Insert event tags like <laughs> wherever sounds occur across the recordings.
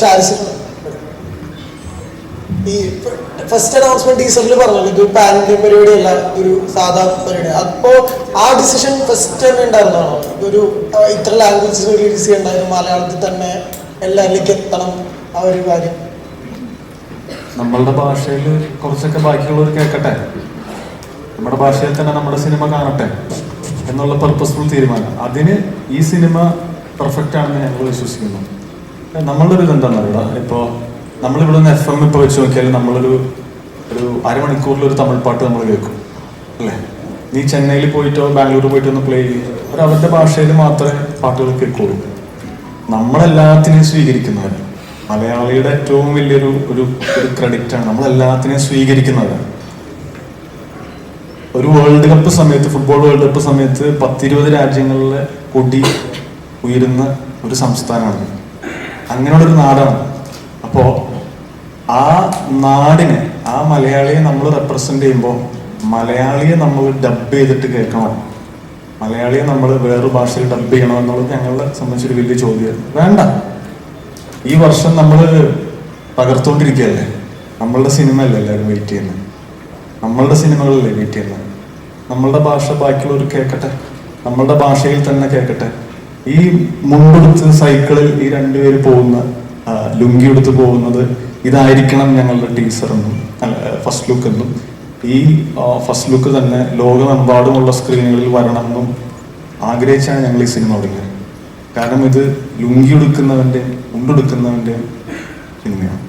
ഷാരിസ് ഈ first announcement ടീച്ചറിൽ പറഞ്ഞു ഇത് പാൻ ഇന്ത്യൻ പരിപാടിയല്ല ഒരു സാധാ പരിപാടി. അപ്പോ ആ ഡിസിഷൻ ഫസ്റ്റ് തന്നെ ഉണ്ടായിരുന്നാണോ ഒരു ഇത്ര ലാംഗ്വേജസ് റിലീസ് ചെയ്യണ്ടായിരുന്നു മലയാളത്തിൽ തന്നെ എല്ലാവരിലേക്ക് എത്തണം ആ ഒരു കാര്യം. നമ്മളുടെ ഭാഷയിൽ കുറച്ചൊക്കെ ബാക്കിയുള്ളവർ കേൾക്കട്ടെ? നമ്മുടെ ഭാഷയിൽ തന്നെ നമ്മുടെ സിനിമ കാണട്ടെ എന്നുള്ള പർപ്പസ്ഫുൾ തീരുമാനം. അതിന് ഈ സിനിമ പെർഫെക്റ്റ് ആണെന്ന് ഞങ്ങൾ വിശ്വസിക്കുന്നു. നമ്മളുടെ ഒരു ഇതെന്താണെന്ന് അറിയാം ഇപ്പോൾ നമ്മളിവിടെ നിന്ന് എഫ് എം ഇപ്പോൾ വെച്ച് നോക്കിയാൽ നമ്മളൊരു ഒരു അരമണിക്കൂറിൽ ഒരു തമിഴ് പാട്ട് നമ്മൾ കേൾക്കും അല്ലേ? നീ ചെന്നൈയിൽ പോയിട്ടോ ബാംഗ്ലൂർ പോയിട്ടോ ഒന്ന് പ്ലേ ചെയ്യും. അവർ അവരുടെ ഭാഷയിൽ മാത്രമേ പാട്ടുകൾ കേൾക്കുള്ളൂ. നമ്മളെല്ലാത്തിനെയും സ്വീകരിക്കുന്നവർ മലയാളിയുടെ ഏറ്റവും വലിയൊരു ഒരു ഒരു ക്രെഡിറ്റ് ആണ് നമ്മളെല്ലാത്തിനെയും സ്വീകരിക്കുന്നവരാണ് ഒരു വേൾഡ് കപ്പ് സമയത്ത് ഫുട്ബോൾ വേൾഡ് കപ്പ് സമയത്ത് പത്തിരുപത് രാജ്യങ്ങളിലെ കൊടി ഉയരുന്ന ഒരു സംസ്ഥാനമാണ്. അങ്ങനെയുള്ളൊരു നാടാണ്. അപ്പോൾ ആ നാടിനെ ആ മലയാളിയെ നമ്മൾ റെപ്രസെന്റ് ചെയ്യുമ്പോൾ മലയാളിയെ നമ്മൾ ഡബ് ചെയ്തിട്ട് കേൾക്കണം. മലയാളിയെ നമ്മൾ വേറൊരു ഭാഷയിൽ ഡബ് ചെയ്യണം എന്നുള്ളത് ഞങ്ങളെ സംബന്ധിച്ചൊരു വലിയ ചോദ്യമായിരുന്നു. വേണ്ട. ഈ വർഷം നമ്മൾ പകർത്തുകൊണ്ടിരിക്കുകയല്ലേ നമ്മളുടെ സിനിമ അല്ലേ എല്ലാവരും വെയിറ്റ് ചെയ്യുന്നത് നമ്മളുടെ സിനിമകളല്ലേ വെയിറ്റ് ചെയ്യുന്നത് നമ്മളുടെ ഭാഷ ബാക്കിയുള്ളവർ കേൾക്കട്ടെ? നമ്മളുടെ ഭാഷയിൽ തന്നെ കേൾക്കട്ടെ? ഈ മുണ്ടെടുത്ത് സൈക്കിളിൽ ഈ രണ്ടുപേര് പോകുന്ന ലുങ്കി എടുത്ത് പോകുന്നത് ഇതായിരിക്കണം ഞങ്ങളുടെ ടീസർ എന്നും ഫസ്റ്റ് ലുക്ക് എന്നും. ഈ ഫസ്റ്റ് ലുക്ക് തന്നെ ലോകമെമ്പാടുമുള്ള സ്ക്രീനുകളിൽ വരണം എന്നും ആഗ്രഹിച്ചാണ് ഞങ്ങൾ ഈ സിനിമ തുടങ്ങിയത്. കാരണം ഇത് ലുങ്കി എടുക്കുന്നവന്റെ മുണ്ടെടുക്കുന്നവന്റെ സിനിമയാണ്.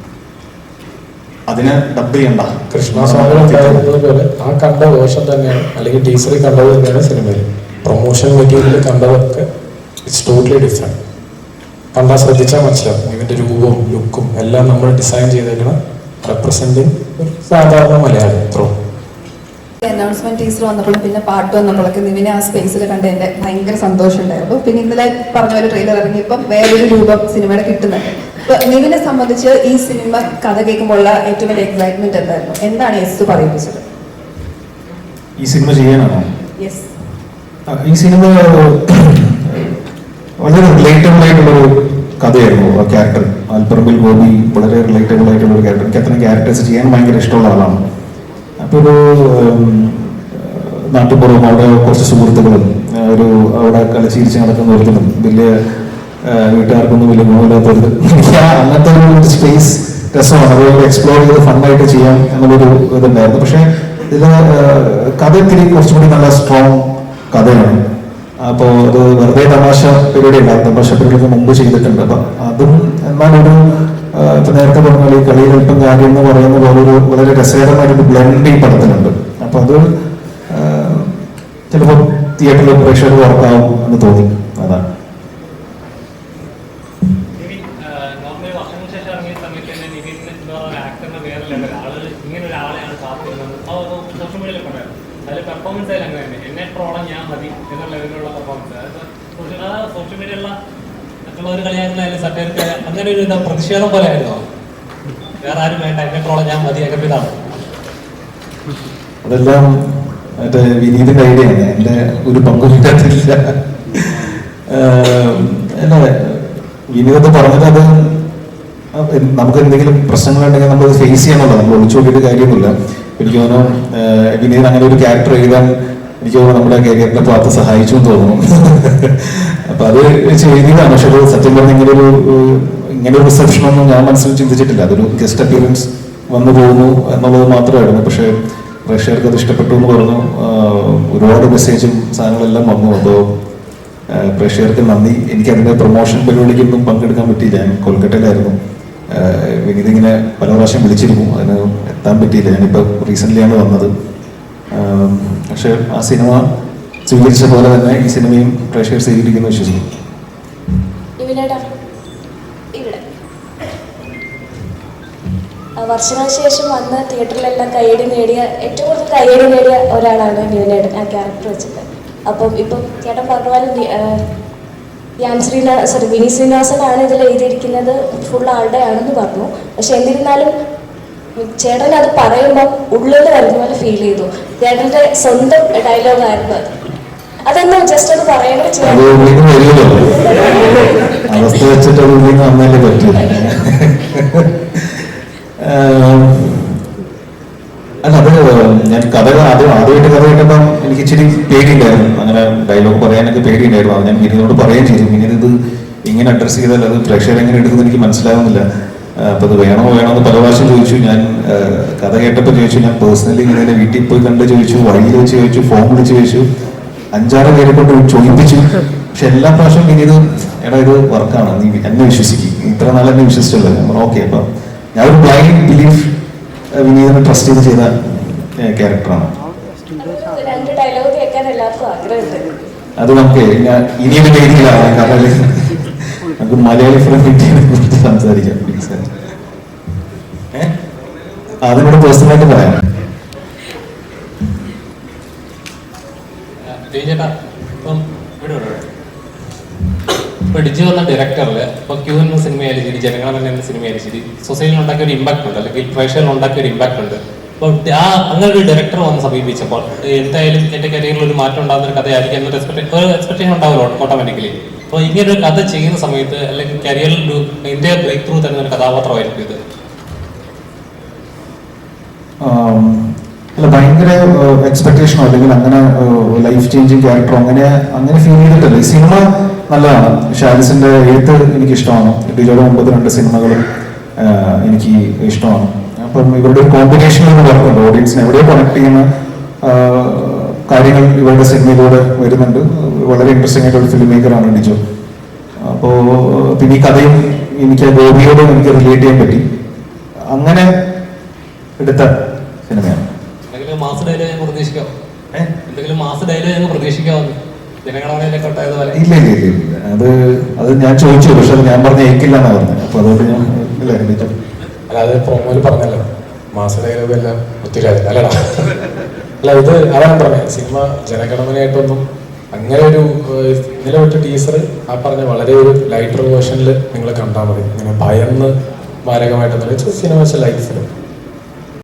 അതിനെ ഡബ് ചെയ്യണ്ട. ഉണ്ടായിരുന്നത് പോലെ ആ കണ്ട വേഷം തന്നെയാണ് അല്ലെങ്കിൽ ടീച്ചറിൽ കണ്ടത് തന്നെയാണ് സിനിമയിൽ. പ്രൊമോഷൻ മെറ്റീരിയൽ കണ്ടതൊക്കെ ഇറ്റ്സ് ടോട്ടലി ഡിഫറെന്റ് കണ്ടാൽ ശ്രദ്ധിച്ചാൽ മനസ്സിലാവും. ഇവന്റെ രൂപവും ലുക്കും എല്ലാം നമ്മൾ ഡിസൈൻ ചെയ്തേക്കണം റെപ്രസെന്റിങ് ഒരു സാധാരണ മലയാളം ഇത്രോ അനൗൺസ്മെന്റ് ടീച്ചർ വന്നപ്പോഴും പിന്നെ പാട്ട് വന്നപ്പോഴൊക്കെ നിവിനെ ആ സ്പേസിൽ കണ്ട് എന്റെ ഭയങ്കര സന്തോഷമുണ്ടായിരുന്നു. പിന്നെ ഇന്നലെ പറഞ്ഞ ഒരു ട്രെയിലർ ഇറങ്ങിയപ്പോൾ വേറൊരു രൂപം സിനിമയുടെ കിട്ടുന്നുണ്ട്. അപ്പൊ നിവിനെ സംബന്ധിച്ച് ഈ സിനിമ കഥ കേൾക്കുമ്പോഴുള്ള ഏറ്റവും വലിയ എക്സൈറ്റ്മെന്റ് എന്തായിരുന്നു? എന്താണ് യെസ് പറയിപ്പിച്ചത്? ഈ സിനിമ ചെയ്യാനാണോ? യെസ് ഈ സിനിമ വളരെ റിലേറ്റബിൾ ആയിട്ടുള്ളൊരു കഥയായിരുന്നു ആ ക്യാരക്ടർ ആൽപ്പറമ്പിൽ ഗോപി വളരെ റിലേറ്റബിൾ ആയിട്ടുള്ള ഒരു ക്യാരക്ടർ എനിക്ക് അത്തരം ക്യാരക്ടേഴ്സ് ചെയ്യാൻ ഭയങ്കര ഇഷ്ടമുള്ള ആളാണ്. അപ്പോൾ ഒരു നാട്ടുപുറവും അവിടെ കുറച്ച് സുഹൃത്തുക്കളും ഒരു അവിടെ കളിച്ചിരിച്ച് നടക്കുന്ന ഒരുത്തനും വലിയ വീട്ടുകാർക്കൊന്നും വലിയ ഗുണമില്ലാത്തൊരു <laughs> അങ്ങനത്തെ ഒരു സ്പേസ് രസമാണ്. അതുപോലെ എക്സ്പ്ലോർ ചെയ്ത് ഫണ്ടായിട്ട് ചെയ്യാം എന്നുള്ളൊരു ഇതുണ്ടായിരുന്നു. പക്ഷേ ഇതിൽ കഥ ഇത്തിരി കുറച്ചും കൂടി നല്ല സ്ട്രോങ് കഥയാണ്. അപ്പോൾ അത് വെറുതെ തമാശ പരിപാടി ഉണ്ടായിരുന്നു തമാശ പരിപാടിക്ക് മുമ്പ് ചെയ്തിട്ടുണ്ട്. അപ്പം അതും എന്നാലൊരു ഇപ്പം നേരത്തെ പറഞ്ഞ ഈ കളികൾപ്പം കാര്യം എന്ന് പറയുന്ന പോലെ ഒരു വളരെ രസകരമായിട്ടൊരു ബ്ലെൻഡ് ഈ പടത്തിലുണ്ട്. അപ്പൊ അത് ചിലപ്പോൾ തിയേറ്ററിൽ പ്രേക്ഷകർ വർക്കാവും എന്ന് തോന്നി. അതാണ്. ഇങ്ങനെ ഒരാളെയാണ് കാത്തിരുന്നത് അതിൽ പെർഫോമൻസ് ആയാലും അങ്ങനെ തന്നെ. എന്നെ ട്രോളം ഞാൻ മതി എന്ന ലെവലിലുള്ള പെർഫോമൻസ് അതായത് സോഷ്യൽ മീഡിയയിലുള്ള മറ്റുള്ളവർ കളിയായിരുന്നാലും സറ്റേർക്ക് അങ്ങനെ ഒരു ഇതാ പ്രതിഷേധം പോലെ ആയിരുന്നു? വേറെ ആരും വേണ്ട എന്നെ ട്രോളം ഞാൻ മതി അങ്ങനെ ഇതാണ് അതെല്ലാം മറ്റേ വിനീതിന്റെ ഐഡിയ ആണ്. എന്റെ ഒരു പങ്കും ഇതിനകത്തില്ല അല്ല? വിനീത് പറഞ്ഞത് അത് നമുക്ക് എന്തെങ്കിലും പ്രശ്നങ്ങളുണ്ടെങ്കിൽ നമ്മൾ ഫേസ് ചെയ്യണമല്ലോ. നമ്മൾ ഒളിച്ചു നോക്കിയിട്ട് കാര്യമൊന്നുമില്ല. എനിക്ക് തോന്നുന്നു വിനീത് അങ്ങനെ ഒരു ക്യാരക്ടർ എഴുതാൻ എനിക്ക് തോന്നുന്നു നമ്മുടെ കരിയറിന്റെ ഭാഗത്ത് സഹായിച്ചു എന്ന് തോന്നുന്നു. <laughs> അപ്പൊ അത് ചെയ്തതാണ് പക്ഷെ അത് സത്യം പറഞ്ഞ ഇങ്ങനെ ഒരു ഇങ്ങനെ ഒരു റിസപ്ഷൻ ഒന്നും ഞാൻ മനസ്സിൽ ചിന്തിച്ചിട്ടില്ല. അതൊരു ഗസ്റ്റ് അപ്പിയറൻസ് വന്നു പോകുന്നു എന്നുള്ളത് മാത്രമായിരുന്നു. പക്ഷെ പ്രേക്ഷകർക്ക് അത് ഇഷ്ടപ്പെട്ടു എന്ന് പറഞ്ഞു ഒരുപാട് മെസ്സേജും സാധനങ്ങളെല്ലാം വന്നു. ആഹ് പ്രേക്ഷകർക്ക് നന്ദി. എനിക്ക് അതിന്റെ പ്രൊമോഷൻ പരിപാടിക്കൊന്നും പങ്കെടുക്കാൻ പറ്റിയില്ല. ഞാൻ കൊൽക്കട്ടയിലായിരുന്നു. വിനീത് ഇങ്ങനെ പല പ്രാവശ്യം വിളിച്ചിരുന്നു. അതിന് എത്താൻ പറ്റിയില്ല. ഞാനിപ്പോൾ റീസെന്റ്ലിയാണ് വന്നത്. പക്ഷേ ആ സിനിമ സ്വീകരിച്ച പോലെ തന്നെ ഈ സിനിമയും പ്രേക്ഷകർ സ്വീകരിക്കുന്നു ആ, വർഷങ്ങൾക്ക് ശേഷം വന്ന് തിയേറ്ററിലെല്ലാം കൈയടി നേടിയ ഏറ്റവും കൂടുതൽ കൈയടി നേടിയ ഒരാളാണ് നിവിനേടൻ ആ ക്യാരക്ടർ വെച്ചിട്ട്. അപ്പം ഇപ്പം ചേട്ടൻ പറഞ്ഞ പോലെ യാം ശ്രീനിവാ സോറി വിനി ശ്രീനിവാസനാണ് ഇതിൽ എഴുതിയിരിക്കുന്നത്. ഫുൾ ആളുടെ ആണെന്ന് പറഞ്ഞു. പക്ഷെ എന്നിരുന്നാലും ചേട്ടൻ അത് പറയുമ്പോൾ ഉള്ളിൽ വരുന്ന പോലെ ഫീൽ ചെയ്തു. ചേട്ടന്റെ സ്വന്തം ഡയലോഗായിരുന്നു അത്. അതൊന്ന് ജസ്റ്റ് അത് പറയുമ്പോൾ അവസ്ഥ വെച്ചിട്ട് അല്ല അത് ഞാൻ കഥ ആദ്യം ആദ്യമായിട്ട് കഥ കേട്ടപ്പം എനിക്ക് ഇച്ചിരി പേടിയുണ്ടായിരുന്നു. അങ്ങനെ ഡയലോഗ് പറയാനൊക്കെ പേടിയുണ്ടായിരുന്നു. അത് ഞാൻ മിനിനോട് പറയുകയും ചെയ്തു. വിനീത് ഇത് ഇങ്ങനെ അഡ്രസ്സ് ചെയ്താൽ അത് പ്രേക്ഷകർ എങ്ങനെ എടുക്കുന്നത് എനിക്ക് മനസ്സിലാവുന്നില്ല. അപ്പൊ അത് വേണോ വേണോ എന്ന് പല പ്രാവശ്യം ചോദിച്ചു. ഞാൻ കഥ കേട്ടപ്പോൾ ചോദിച്ചു ഞാൻ പേഴ്സണലി ഇങ്ങനെ വീട്ടിൽ പോയി കണ്ട് ചോദിച്ചു വഴിയിൽ വെച്ച് ചോദിച്ചു ഫോൺ വിളിച്ച് ചോദിച്ചു. അഞ്ചാറ് പേരെ കൊണ്ട് ചോദിപ്പിച്ചു. പക്ഷെ എല്ലാ പ്രാവശ്യം പിന്നീട് എടാ ഇത് വർക്കാണ് നീ എന്നെ വിശ്വസിക്കും. ഇത്ര നാൾ എന്നെ വിശ്വസിച്ചല്ലോ. ഞാൻ ഓക്കെ അപ്പൊ ഞാൻ ഒരു ബ്ലൈൻഡ് ബിലീഫ് വിനീതനെ ട്രസ്റ്റ് ചെയ്ത് ചെയ്ത ക്യാരക്ടറാണ് അത് നമുക്ക് ഇനിയൊരു വേദിയിലാണ് കാരണം നമുക്ക് മലയാളി ഫിലിം ഇന്ത്യയെ കുറിച്ച് സംസാരിക്കാം. പ്ലീസ് അതിനോട് പേഴ്സണലായിട്ട് പറയാം. ഇപ്പം ഡിജി ഡയറക്ടറിൽ ഇപ്പൊ ക്യൂ എന്ന സിനിമയായാലും ശരി ജനഗണമന എന്ന സിനിമയായാലും ശരി സൊസൈറ്റിയിൽ ഉണ്ടാക്കിയ ഒരു ഇമ്പാക്ട് ഉണ്ട് അല്ലെങ്കിൽ പ്രേക്ഷകരിൽ ഉണ്ടാക്കിയ ഒരു ഇമ്പാക്ട് ഉണ്ട്. അപ്പോൾ ആ അങ്ങനെ ഒരു ഡയറക്ടർ വന്ന് സമീപിച്ചപ്പോൾ എന്തായാലും എന്റെ കരിയറിൽ ഒരു മാറ്റം ഉണ്ടാകുന്ന ഒരു കഥയായിരിക്കും എന്നൊരു എക്സ്പെക്ടേഷൻ ഉണ്ടാവുമല്ലോ ഓട്ടോമാറ്റിക്കലി അപ്പോൾ ഇങ്ങനെ ഒരു കഥ ചെയ്യുന്ന സമയത്ത് അല്ലെങ്കിൽ കരിയറിൽ ഒരു ഇന്ത്യ ബ്രേക്ക് ത്രൂ തരുന്ന ഒരു കഥാപാത്രമായിരിക്കും ഇത്. അല്ല ഭയങ്കര എക്സ്പെക്ടേഷനോ അല്ലെങ്കിൽ അങ്ങനെ ലൈഫ് ചേഞ്ചിങ് ക്യാരക്ടറോ അങ്ങനെ അങ്ങനെ ഫീൽ ചെയ്തിട്ടില്ല. ഈ സിനിമ നല്ലതാണ്. ഷാരിസിന്റെ എഴുത്ത് എനിക്ക് ഇഷ്ടമാണ് ഡിജോയുടെ മുമ്പത്തെ രണ്ട് സിനിമകളും എനിക്ക് ഇഷ്ടമാണ്. അപ്പം ഇവരുടെ ഒരു കോമ്പിനേഷൻ എന്ന് പറഞ്ഞുണ്ട് ഓഡിയൻസിനെ എവിടെയോ കണക്ട് ചെയ്യുന്ന കാര്യങ്ങൾ ഇവരുടെ സിനിമയിലൂടെ വരുന്നുണ്ട്. വളരെ ഇൻട്രസ്റ്റിംഗ് ആയിട്ടുള്ള ഫിലിം മേക്കറാണ് ഡിജോ അപ്പോ പിന്നെ ഈ കഥയും എനിക്ക് ഗോപിയോടും എനിക്ക് റിലേറ്റ് ചെയ്യാൻ പറ്റി. അങ്ങനെ എടുത്ത സിനിമയാണ്. ഇല്ല ഇല്ല ഇല്ല ഇല്ല. അത് അത് ഞാൻ ചോദിച്ചു പക്ഷെ അത് ഞാൻ പറഞ്ഞ ഏക്കില്ല എന്നാ പറഞ്ഞത്. അപ്പൊ അതുകൊണ്ട് ഞാൻ അല്ലാതെ പ്രൊമോയിൽ പറഞ്ഞല്ലോ. മാസ ഡയലോഗ് എല്ലാം ഒത്തിരി അല്ലടാ? അല്ല ഇത് അതാണ് പറഞ്ഞത്. സിനിമ ജനഗണമനയായിട്ടൊന്നും അങ്ങനെ ഒരു ഇന്നലെ വിട്ട ടീസർ ആ പറഞ്ഞ വളരെ ഒരു ലൈറ്റർ വേർഷനിൽ നിങ്ങൾ കണ്ടാൽ മതി. ഇങ്ങനെ ഭയന്ന് മാരകമായിട്ടൊന്നും സിനിമ ലൈഫ് ഫിലിം